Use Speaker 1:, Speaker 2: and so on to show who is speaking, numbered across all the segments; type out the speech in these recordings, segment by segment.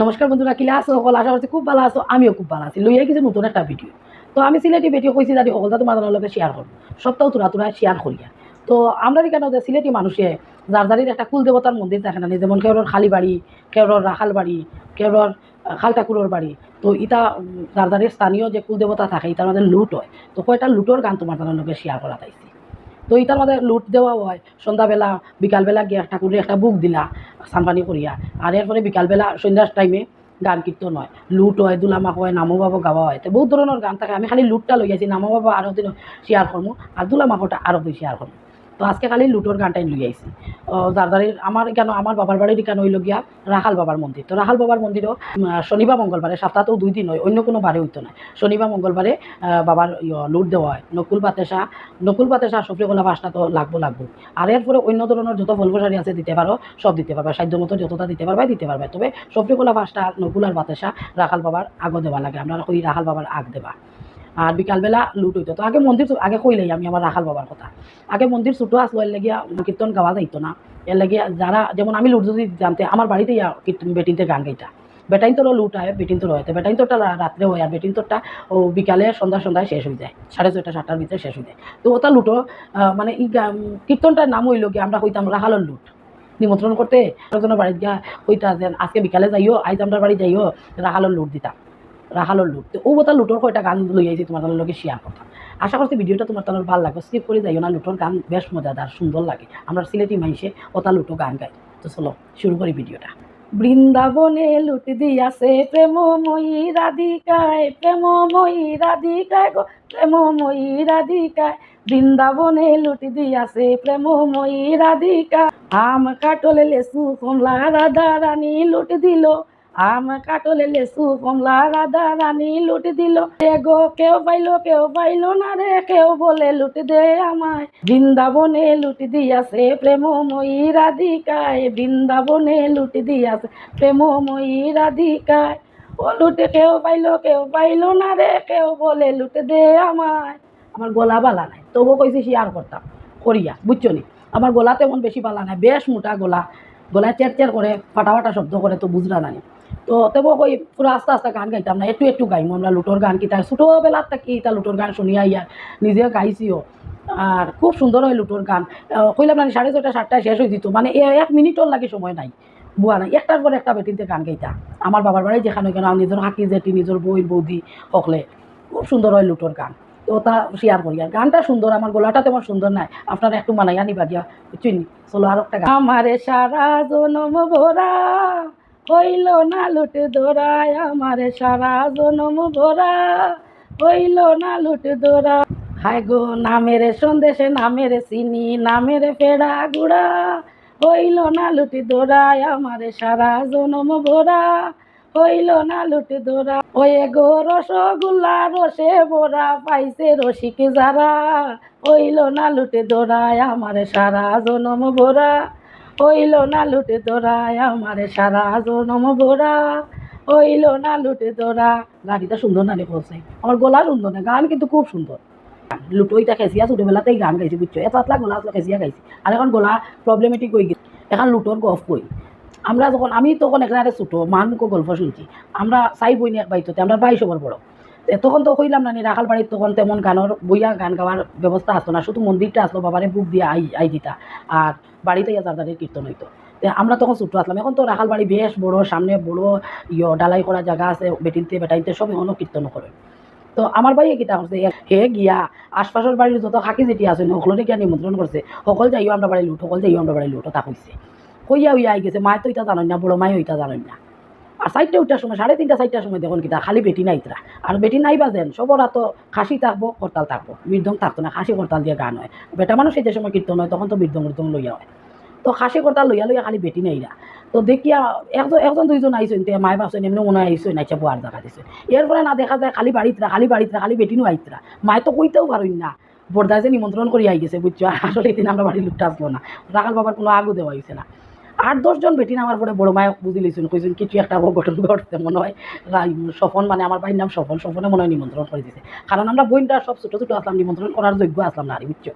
Speaker 1: নমস্কার বন্ধুরা কিলা আছো সকল? আশা করছি খুব ভালো আছো, আমিও খুব ভালো আছি। লইয়া কিছু নতুন একটা ভিডিও তো আমি সিলেটি ভিডিও কইছি যাতে সকলটা তোমার লগে শেয়ার করব সপ্তাহ তোরা তোরা শেয়ার করিয়া তো আমরা কেন যে সিলেটি মানুষে যার যারির একটা কুল দেবতার মন্দির থাকে না, যেমন কেউর খালি বাড়ি কেউর রাখাল বাড়ি কেউর খাল ঠাকুরের বাড়ি তো ইটা যারির স্থানীয় যে কুল দেবতা থাকে ইটার মধ্যে লুট হয়। তো কয়টা লুটোর গান তোমার তার লগে শেয়ার করা তাইছি তো ইটার মধ্যে লুট দেওয়া হয়। সন্ধ্যাবেলা, বিকালবেলা গিয়ে ঠাকুরের একটা বুক দিলা। সানপানি করিয়া আর এরপরে বিকালবেলা সন্ধ্যার টাইমে গান কীর্তন হয়। লুট হয় দুলামাক হয়, নামো বাবা গাওয়া হয়। তো বহুত ধরনের গান থাকে। আমি খালি লুটটা লই আছি, নামো বাবা আরও দিন শেয়ার করব আর দুলামাকটা আরও দিন শেয়ার করব তো আজকে খালি লুটোর গানটাই লই আইছি। যার দ্বারে আমার কেন আমার বাবার বাড়ির কেন হইল গিয়া রাখাল বাবার মন্দির তো রাখাল বাবার মন্দিরও শনিবার মঙ্গলবারে সপ্তাহতেও দুই দিন হয়, অন্য কোনো বারে হইতো না শনিবার মঙ্গলবারে বাবার লুট দেওয়া হয়। নকুল পাতেশা নকুল পাতেশা সফরিকলা পাঁচটা তো লাগবো লাগবো। আর এরপরে অন্য ধরনের যত ফল ফসারি আছে, দিতে পারো সব দিতে পারবে সাধ্য মতো যতটা দিতে পারবে দিতে পারবে তবে সফরিকলা পাঁচটা নকুল আর বাতেশা রাখাল বাবার আগো দেওয়া লাগে। আমরা ওই রাখাল বাবার আগ দেবা। আর বিকালবেলা লুট হইতো। তো আগে মন্দির আগে কইলাই আমি আমার রাখাল বাবার কথা। আগে মন্দির ছোটো আসলো এর লাগিয়া কীর্তন গাওয়া যাইতো না। এর লাগিয়া যারা যেমন আমি লুট যদি জানতে, আমার বাড়িতে ইয়া কীর্তন বেটিনতে গান গাইতা। বেটাইন তোরও লুট হয় বেটিন তোর হয়। তো বেটাইন তোরটা রাত্রে হয়, আর বেটিন তোরটা ও বিকালে সন্ধ্যা সন্ধ্যায় শেষ হয়ে যায়। সাড়ে ছয়টা, সাতটার ভিতরে শেষ হয়ে যায়। তো ওটা লুটো মানে ই কীর্তনটার নাম হইল কি আমরা কইতাম রাখালোর লুট। নিমন্ত্রণ করতে একজনের বাড়িতে গিয়া কইতা যে, আজকে বিকালে যাইও আইজ আমরা বাড়ি যাইও, রাখালোর লুট দিতাম। রাখালোর লুট তো ও ওটা লুটোর কয়টা গান লই আইছি তোমার তাদের লগে শেয়ার করতাম। আশা করছি ভিডিওটা তোমার তাদের ভালো লাগবে। স্কিপ করে যাইও না, লুটোর গান বেশ মজাদার, সুন্দর লাগে। আমরা সিলেটি মাইসে ওটা লুটো গান গাই। তো চলো, শুরু করি ভিডিওটা। বৃন্দাবনে লুট দিয়াছে প্রেমময়ী রাধিকায় প্রেমময়ী রাধিকায় গো, প্রেমময়ী রাধিকায়। বৃন্দাবনে লুট দিয়াছে প্রেমময়ী রাধিকা আম কাটলে লেসু কমলা রাধা রানী লুট দিল। আম কাটলে লেসু, কমলা, রাধা রানী লুট দিল। গো, কেউ পাইলো কেউ পাইলো না রে, কেউ বলে লুট দে আমায়। বৃন্দাবনে লুট দিয়াছে প্রেমময়ী রাধিকায়। বৃন্দাবনে লুট দিয়াছে প্রেমময়ী রাধিকায়। ও লুটে, কেউ পাইলো কেউ পাইলো না রে, কেউ বলে লুট দে আমায়। আমার গলা বালা নাই, তবু কইছি শেয়ার করতাম, করিয়া, বুঝছ নি? আমার গলা তেমন বেশি বালা নাই, বেশ মোটা গলা। গলায় চের চের করে, ফাটা ফাটা শব্দ করে, তো বুঝরা নাই। তো তবু কই পুরো আস্তে আস্তে গান গাইতাম না, একটু একটু গাইমো আমরা লুটোর গান কিতা ছোটোবেলার থাকি ইতা লুটোর গান শুনিয়া ইয়ার নিজে গাইছিও। আর খুব সুন্দর হয় লুটোর গান। কইলাম না সাড়ে ছয়টা, সাতটায় শেষ হয়ে দিত মানে এক মিনিটর লাগে সময় নাই। বুয়া নাই, একটার পর একটা বেটিতে গান গাইতা। আমার বাবার বাড়ি যেখানে কেন নিজের হাকি জেটি নিজের বই, বৌদি, সকলে। খুব সুন্দর হয় লুটোর গান। তো তা শেয়ার করি। আর গানটা সুন্দর, আমার গলাটা তেমন সুন্দর নাই। আপনারা একটু মানাই আনিবা গিয়া। চিনি চলো আর একটা গান। আমারে সারা জনম ভরা হইল না লুট দোরায় আমারে সারা জনম ভরা। হইল না লুট দোরা হায় গো, নামের সন্দেশে নামের চিনি, নামের ফেড়া গুড়া। হইল না লুটি দোরায় আমারে সারা জনম ভরা। হইল না লুটি দোরা ওয়ে গো, রসগোল্লা রসে ভরা পাইছে রসিক যারা। হইল না লুটে দোরায় আমার সারা জনম ভরা। হইল না লুটে দোরায় আমারে সারা জনম ভরা। হইল না লুটে দোরা গাড়িটা সুন্দর না বলছে আমার গলা সুন্দর না, গান কিন্তু খুব সুন্দর। লুটোইটা খেসিয়া ছোটোবেলাতেই গান গাইছি, বুঝছ? এত পাতলা গলা আসলো খেসিয়া গাইছি। আর এখন গলা প্রবলেমেটিক হয়ে গেছে। এখন লুটোর গফ কই? আমরা যখন, আমি তখন একেবারে ছোটো মানুষকে গল্প শুনছি। আমরা চাই বই নিয়ে বাইতে আমরা বাইশ বড়। তে তখন তো কইলাম না রাখাল বাড়ির তখন তেমন গানের বইয়া গান গাওয়ার ব্যবস্থা আসতো না, শুধু মন্দিরটা আসলো, বাবারে বুক দিয়ে আই আই দিতা। আর বাড়িতে ইয়া তাদের কীর্তন হইতো। আমরা তখন ছোটো আসলাম, এখন তো রাখাল বাড়ি বেশ বড়, সামনে বড়, ইয় ডালাই করা জায়গা আছে, বেটিনতে বেটাইতে সব এখনও কীর্তন করে। তো আমার ভাইয়ে কিতা করছে, হে গিয়া, আশপাশের বাড়ির যত খাকি যেটি আছে সকলরে গিয়া নিমন্ত্রণ করছে, সকল যাইও আমরা বাড়ি লুট, সকল যাইও আমরা বাড়ি লুট, তা কইছে। কইয়া উইয়া আই গেছে, মায় তো ইটা জানেন না, বড় মায় ওইটা জানেন না। আর চারটে উঠার সময়, সাড়ে তিনটা, চারটার সময় দেখুন কিতা খালি বেটি নাইতরা আর বেটি নাই বাজেন সবরা তো খাসি থাকব, করতাল থাকব। মৃদং থাকতো না, খাসি করতাল দিয়ে গান হয় বেটা মানুষ যে সময় কীর্তন হয়, তখন তো মৃদং মৃদং লইয়া হয়। তো খাসি করতাল লইয়া লইয়া খালি বেটি নাই নাইরা তো দেখিয়া একজন একজন দুইজন আইসেন তে মায় ভাবছেন এমনি মনে আইসেন আইসা বুয়ার দেখা দিছে। এরপরে না দেখা যায়, খালি বাড়িতরা খালি বাড়িতরা খালি বেটিনও আইতরা মায় তো কইতেও পারইন না। বর্দায় যে নিমন্ত্রণ করে আই গেছে বুঝছ আসলে এদিন আমরা বাড়ির লুকটা আসব না। রাখাল বাবার কোনো আগু দেওয়া হয়েছে না। আট দশজন বেটি নামার পরে বড় মায় বুঝি লইছেন, কইছেন কিছু একটা অঘটন ঘটছে মনে হয়। স্বপন মানে আমার ভাইয়ের নাম স্বপন, স্বপনে মনে হয় নিমন্ত্রণ করে দিছে। কারণ আমরা বইনটা সব ছোটো ছোটো আসলাম, নিমন্ত্রণ করার যোগ্য আসলাম না আর, বুঝছ?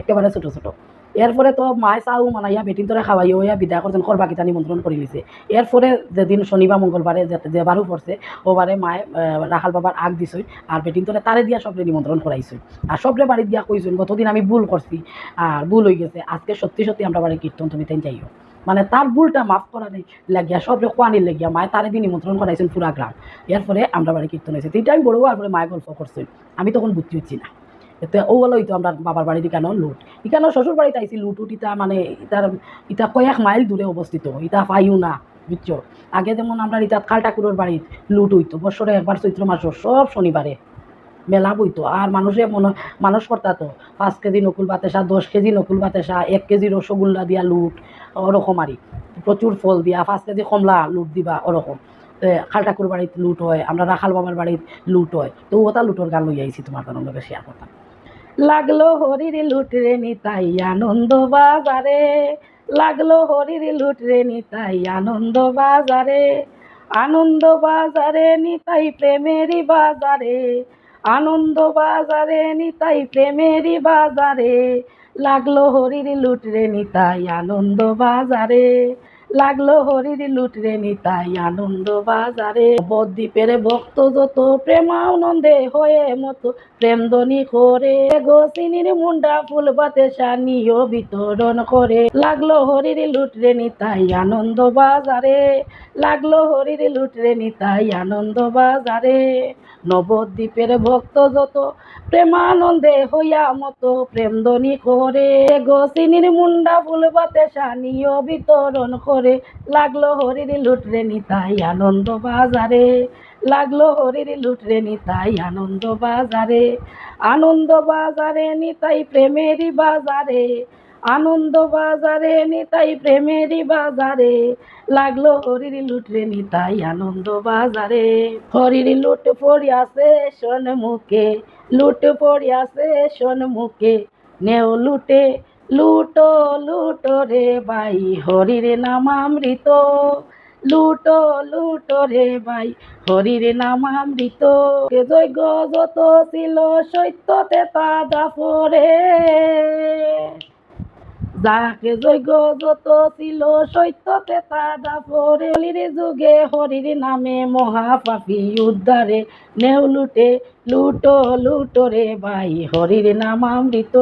Speaker 1: একেবারে ছোটো ছোটো। এরপরে তো মায় চাও মানাইয়া বেটিন তোরা খাওয়াইও ইয়া বিদায় করছেন করবা কিতা নিমন্ত্রণ করে লিছে এরপরে যেদিন শনিবার মঙ্গলবারে যে যে বারো পড়ছে, ওবারে মায় রাখাল বাবার আগ দিছই, আর বেটিন তোরা তারে দিয়া সবরে নিমন্ত্রণ করাইছই আর সবরে বাড়ি দিয়া কইছুন, গতদিন আমি ভুল করছি, আর ভুল হয়ে গেছে, আজকে সত্যি সত্যি আমরা বাড়ির কীর্তন তুমি তাই যাইও। মানে তার ভুলটা মাফ করা নেই লাগিয়া, সব কোয়ানির লাগিয়া, মায় তারে দিয়ে নিমন্ত্রণ করাইছেন পুরা গ্রাম এরপরে আমরা বাড়ি কীর্তন হয়েছে তিনটা আমি বড় হওয়ার পরে মায় গল্প করছি আমি তখন বুদ্ধি হচ্ছি না। এতে ও হলো তো আমরা বাবার বাড়ির কেন লুট। ইকানো শ্বশুর বাড়িতে আইছি লুট উট ইটা মানে ইতার ইটা কয়েক মাইল দূরে অবস্থিত ইটা পাইও না বুঝছ আগে যেমন আমরা ইটা কালটাকুরের বাড়ি লুট হইতো বছরে একবার চৈত্র মাস সব শনিবারে মেলা বইতো। আর মানুষে মনে মানুষ করতা তো পাঁচ কেজি নকুল বাতেসা দশ কেজি নকুল বাতেসা এক কেজি রসগোল্লা দিয়া লুট, ওরকম আরই প্রচুর ফল দিয়া, পাঁচ কেজি কমলা লুট দিবা, ওরকম। খালটাকুর বাড়িত লুট হয়, আমরা রাখাল বাবার বাড়িত লুট হয়। তো ওটা লুটোর গান লই আইছি তোমার কারণ লগে শেয়ার করতাম। লাগল হরির লুট রে নিতাই আনন্দ বাজারে। লাগল হরির লুট রে নিতাই আনন্দ বাজারে। আনন্দ বাজারে নিতাই প্রেমেরই বাজারে। আনন্দ বাজারে নিতাই, প্রেমেরই বাজারে। লাগল হরির লুট রে নিতাই, আনন্দ বাজারে। লাগল হরির লুট রে নিতাই, আনন্দ বাজারে। বদ্বীপের ভক্ত যত, প্রেমানন্দে হয়ে মতো। প্রেমদনি করে গোসিনীর মুন্ডা, ফুল বাতে সানিও বিতরণ করে। লাগল হরির লুট রে নিতাই, আনন্দ বাজারে। লাগল হরির লুট রে নিতাই আনন্দ বাজারে। নবদ্বীপের ভক্ত যত, প্রেমানন্দে হইয়া মতো প্রেমদনি করে। গোসিনীর মুন্ডা ফুল বাতে সানিও বিতরণ করে। লাগল হরির লুট রে নিতাই আনন্দ বাজারে। লাগল হরির লুট রে নিতাই আনন্দ বাজারে। আনন্দ বাজারে নিতাই প্রেমেরই বাজারে। আনন্দ বাজারে নিতাই প্রেমেরই বাজারে। লাগল হরির লুট রে নিতাই আনন্দ বাজারে হরির লুট পড়িয়াছে শোন মুখে, লুট পড়িয়াছে শোন মুখে। নেও লুটে, লুটো লুটো রে বাই হরির নামামৃত লুটো লুটো রে বাই হরির নামামৃত যজ্ঞ যত ছিল সত্যতে তা দাপরে যাকে যজ্ঞ যত ছিল সত্যতে তা দাপরে হরির যুগে হরির নামে মহাপাপী উদ্ধারে নেও লুটে, লুটো লুটো রে বাই হরির নামামৃত।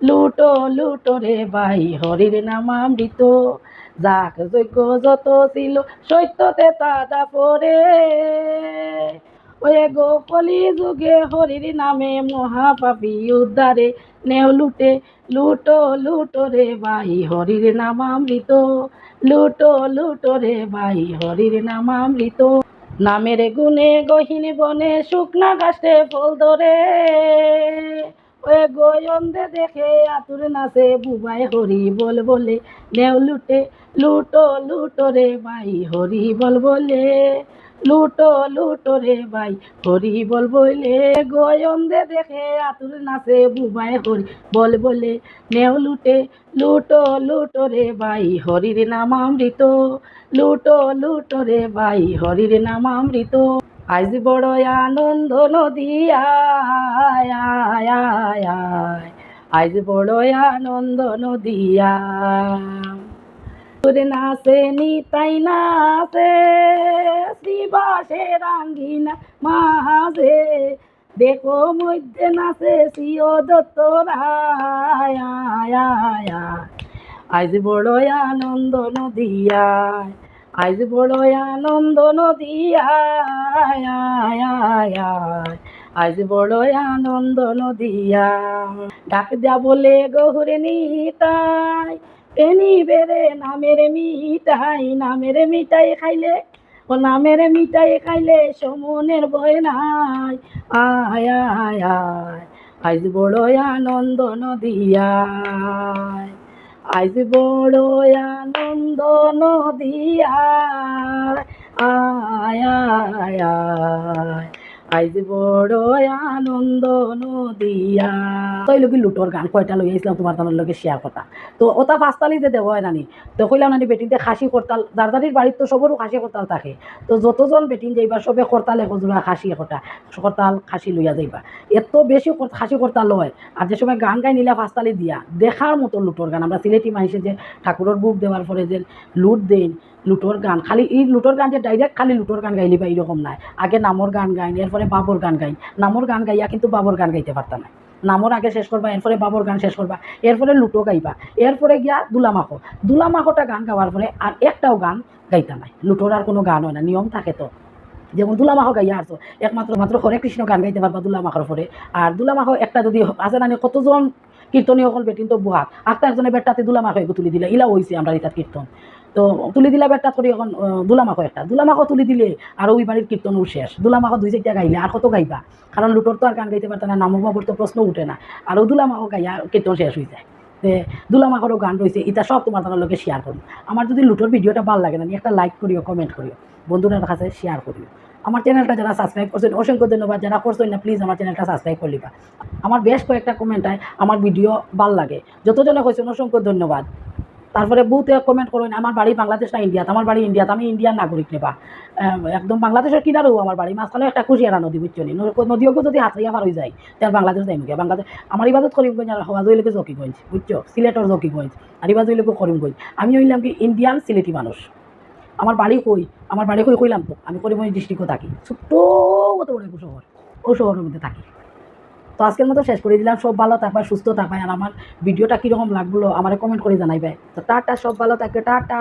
Speaker 1: লুটো লুটো রে বাই হরির নামামৃত। যাক যজ্ঞ যত ছিল সত্যতে তা দাপরে ওয়ে গো কলি যুগে হরির নামে মহাপাপী উদ্ধারে, নেও লুটে, লুটো লুটো রে বাই হরির নামামৃত, লুটো লুটো রে বাই হরির নামামৃত। নামের গুণে গহীন বনে শুকনা গাছে ফল ধরে। ওয়ে গোয়ন্দে দেখে আতুর নাচে বুবাই হরি বল বলে, নেও লুটে, লুটো লুটো রে বাই হরি বল বলে। লুটো লুটো রে বাই হরি বল বলে গোয়ন্দে দেখে, আতুর নাচে বুবাই হরি বল বলে নেও লুটে, লুটো লুটো রে বাই হরির নামামৃত লুটো লুটো রে বাই হরির নামামৃত আজ বড় আনন্দ নদী আয় আয় আয়। আজ বড় আনন্দ নদী, আয়। তোরে নাচে নিতাই নাচে শ্রীবাসে রাঙ্গিনা মাঝে দেখো মধ্যে নাচে সিও দত্ত। আজ বড় আনন্দ নদিয়ায় আজ বড় আনন্দ নদিয়ায় আজ বড় আনন্দ নদিয়ায় ডাক দেয়া বলে গহুরে নিতাই পেনি বেড়ে নামের মিঠাই নামের মিঠাই খাইলে, ও নামের মিঠাই খাইলে সমনের ভয় নাই। আয় আয় আয়, আজ বড় আনন্দ নদিয়ায়। আজ বড় আনন্দ নদিয়ায়। আয় আয় আয় আইজ বড় আনন্দ নদিয়া। তই লগি লুটর গান কয়টা লই আইছিলাম তোমার তানোর লগে শেয়ার কথা তো ওটা ফাস্তালি যে দেওয়া হয় নানি তো কইলাম নানি বেটিতে খাসি করতাল যার যারির বাড়ির তো সবরও খাসি করতাল থাকে। তো যতজন বেটিন যাইবা সবে করতালে হজুরা খাসি একটা করতাল খাসি লইয়া যাইবা। এত বেশি খাসি করতাল লয় আর যে সময় গান গাই নিলা ফাস্তালি দিয়া। দেখার মতো লুটোর গান। আমরা সিলেটি মানুষে যে ঠাকুরের বুক দেওয়ার পরে যে, লুট দেন লুটোর গান, খালি এই লুটোর গান যে ডাইরেক্ট খালি লুটোর গান গাইলি বা এরকম নাই। আগে নামর গান গাইন এরপরে বাবর গান গাইন নামর গান গাইয়া কিন্তু বাবর গান গাইতে পারতাম না নামর আগে শেষ করবা এরপরে বাবর গান শেষ করবা এরপরে লুটো গাইবা। এরপরে গিয়া দুলামাখো দুলামাখোটা গান গাওয়ার পরে আর একটাও গান গাইতা নাই। লুটোর আর কোনো গান হয় না, নিয়ম থাকে তো। যেমন দুলামাহ গাইয়া আসছো একমাত্র মাত্র হরে কৃষ্ণ গান গাইতে পারবা দুলামাহর পরে আর দুলামাহ একটা যদি আছে না কতজন কীর্তনীয় হল বেটিন তো বুহাত আটটা একজনের বেটটাতে দুলামাহ হয়ে তুলি দিলে। ইলা হয়েছে আমরা ইতাত কীর্তন। তো তুলি দিলা বেটটা করে এখন দুলামাখো একটা। দুলামাখো তুলি দিলে আর ওই বাড়ির কীর্তনও শেষ। দুলামাখো দুই চারটা গাইলে আর কত গাইবা? কারণ লুটোর তো আর গান গাইতে পারত না, নামো বাবুর তো প্রশ্ন উঠে না। আর ও দুলামাখো গাইয়া কীর্তন শেষ হয়ে যায়। তে দুলামাখরও গান রয়েছে এটা সব তোমার তোমার লোকে শেয়ার করুন আমার যদি লুটোর ভিডিওটা ভালো লাগে না একটা লাইক করিও কমেন্ট করিও বন্ধুদের কাছে শেয়ার করিও আমার চ্যানেলটা যারা সাবস্ক্রাইব করছেন, অসংখ্য ধন্যবাদ যারা করছেন না প্লিজ আমার চ্যানেলটা সাবস্ক্রাইব করলিবা আমার বেশ কয়েকটা কমেন্ট হয় আমার ভিডিও ভালো লাগে। যতজনে হয়েছেন অসংখ্য ধন্যবাদ। তারপরে বহুতে কমেন্ট করেন, আমার বাড়ি বাংলাদেশ না ইন্ডিয়াত আমার বাড়ি ইন্ডিয়াত আমি ইন্ডিয়ান নাগরিক নেবা। একদম বাংলাদেশের কিনারেও আমার বাড়ি, মাঝখানে একটা কুশিয়ারা নদী, বুঝছ নি? নদীও যদি হাতরিয়া পার হয়ে যায় তার বাংলাদেশ যাই মুখে বাংলাদেশ, আমার ইবাদত করিমগঞ্জ আর হওয়া জইলেকে জকিগঞ্জ, বুঝছ? সিলেটর জকিগঞ্জ, আর ইবাদ করিমগঞ্জ। আমি হইলাম কি ইন্ডিয়ান সিলেটি মানুষ। আমার বাড়ি কই? আমার বাড়ি কই কইলাম তো। আমি করিমগঞ্জ ডিস্ট্রিক্টও থাকি। ছোট্ট মতো বড় শহর। ও শহরের মধ্যে থাকি। তো আজকের মতো শেষ করে দিলাম। সব ভালো থাকবে সুস্থ থাকবে আর আমার ভিডিওটা কীরকম লাগল আমার কমেন্ট করে জানাইবে। তো টাটা, সব ভালো থাকবে। টাটা।